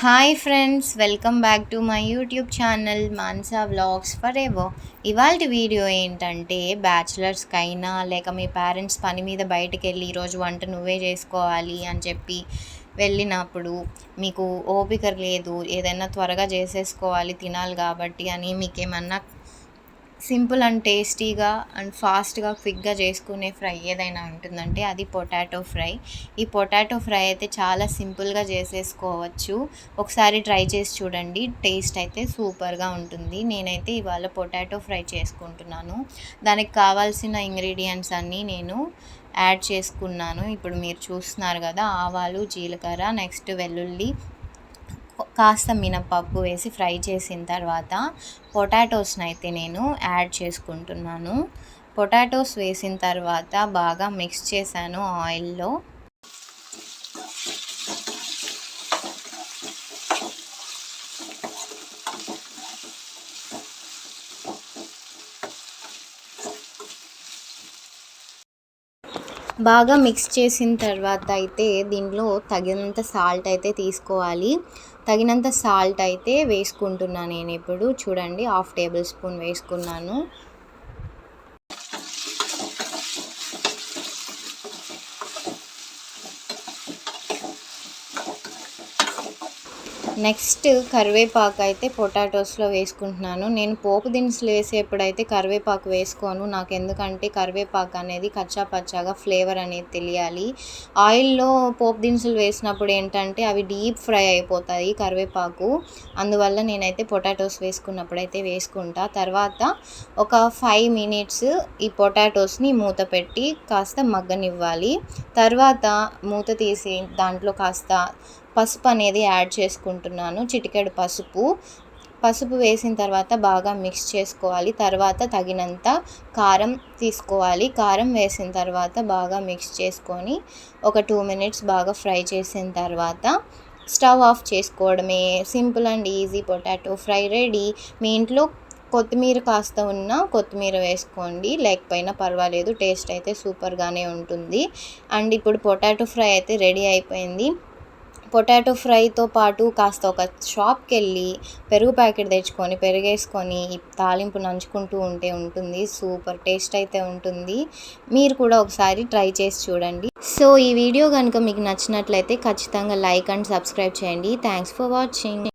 Hi friends welcome back to my YouTube channel Mansa vlogs for ఎవో ఇవాళ video ఏంటంటే బ్యాచిలర్స్కైనా లేక మీ parents పని మీద బయటకు వెళ్ళి ఈరోజు వంట నువ్వే చేసుకోవాలి అని చెప్పి వెళ్ళినప్పుడు మీకు ఓపిక లేదు ఏదైనా త్వరగా చేసేసుకోవాలి తినాలి కాబట్టి అని మీకేమన్నా సింపుల్ అండ్ టేస్టీగా అండ్ ఫాస్ట్గా క్విక్గా చేసుకునే ఫ్రై ఏదైనా ఉంటుందంటే అది పొటాటో ఫ్రై. ఈ పొటాటో ఫ్రై అయితే చాలా సింపుల్గా చేసేసుకోవచ్చు. ఒకసారి ట్రై చేసి చూడండి టేస్ట్ అయితే సూపర్గా ఉంటుంది. నేనైతే ఇవాళ పొటాటో ఫ్రై చేసుకుంటున్నాను. దానికి కావాల్సిన ఇంగ్రీడియంట్స్ అన్నీ నేను యాడ్ చేసుకున్నాను. ఇప్పుడు మీరు చూస్తున్నారు కదా ఆవాలు జీలకర్ర నెక్స్ట్ వెల్లుల్లి కాస్త మినపప్పు వేసి ఫ్రై చేసిన తర్వాత పొటాటోస్ని అయితే నేను యాడ్ చేసుకుంటున్నాను. పొటాటోస్ వేసిన తర్వాత బాగా మిక్స్ చేశాను ఆయిల్లో. బాగా మిక్స్ చేసిన తర్వాత అయితే దీనిలో తగినంత సాల్ట్ అయితే తీసుకోవాలి. తగినంత సాల్ట్ అయితే వేసుకుంటున్నాను నేను ఇప్పుడు. చూడండి హాఫ్ టేబుల్ స్పూన్ వేసుకున్నాను. నెక్స్ట్ కరివేపాకు అయితే పొటాటోస్లో వేసుకుంటున్నాను. నేను పోపు దినుసులు వేసేప్పుడైతే కరివేపాకు వేసుకోను. నాకు ఎందుకంటే కరివేపాకు అనేది కచ్చా పచ్చాగా ఫ్లేవర్ అనేది తెలియాలి. ఆయిల్లో పోపు దినుసులు వేసినప్పుడు ఏంటంటే అవి డీప్ ఫ్రై అయిపోతాయి కరివేపాకు. అందువల్ల నేనైతే పొటాటోస్ వేసుకున్నప్పుడు అయితే వేసుకుంటా. తర్వాత ఒక ఫైవ్ మినిట్స్ ఈ పొటాటోస్ని మూత పెట్టి కాస్త మగ్గనివ్వాలి. తర్వాత మూత తీసి దాంట్లో కాస్త పసుపు అనేది యాడ్ చేసుకుంటున్నాను చిటికెడు పసుపు. పసుపు వేసిన తర్వాత బాగా మిక్స్ చేసుకోవాలి. తర్వాత తగినంత కారం తీసుకోవాలి. కారం వేసిన తర్వాత బాగా మిక్స్ చేసుకొని ఒక టూ మినిట్స్ బాగా ఫ్రై చేసిన తర్వాత స్టవ్ ఆఫ్ చేసుకోవడమే. Simple and easy potato fry ready. మీ ఇంట్లో కొత్తిమీర కాస్త ఉన్న కొత్తిమీర వేసుకోండి. లేకపోయినా పర్వాలేదు టేస్ట్ అయితే సూపర్గానే ఉంటుంది. అండ్ ఇప్పుడు పొటాటో ఫ్రై అయితే రెడీ అయిపోయింది. పొటాటో ఫ్రైతో పాటు కాస్త ఒక షాప్కి వెళ్ళి పెరుగు ప్యాకెట్ తెచ్చుకొని పెరుగేసుకొని తాలింపు నంచుకుంటూ ఉంటే ఉంటుంది. సూపర్ టేస్ట్ అయితే ఉంటుంది. మీరు కూడా ఒకసారి ట్రై చేసి చూడండి. సో ఈ వీడియో కనుక మీకు నచ్చినట్లయితే ఖచ్చితంగా లైక్ అండ్ సబ్స్క్రైబ్ చేయండి. Thanks for watching.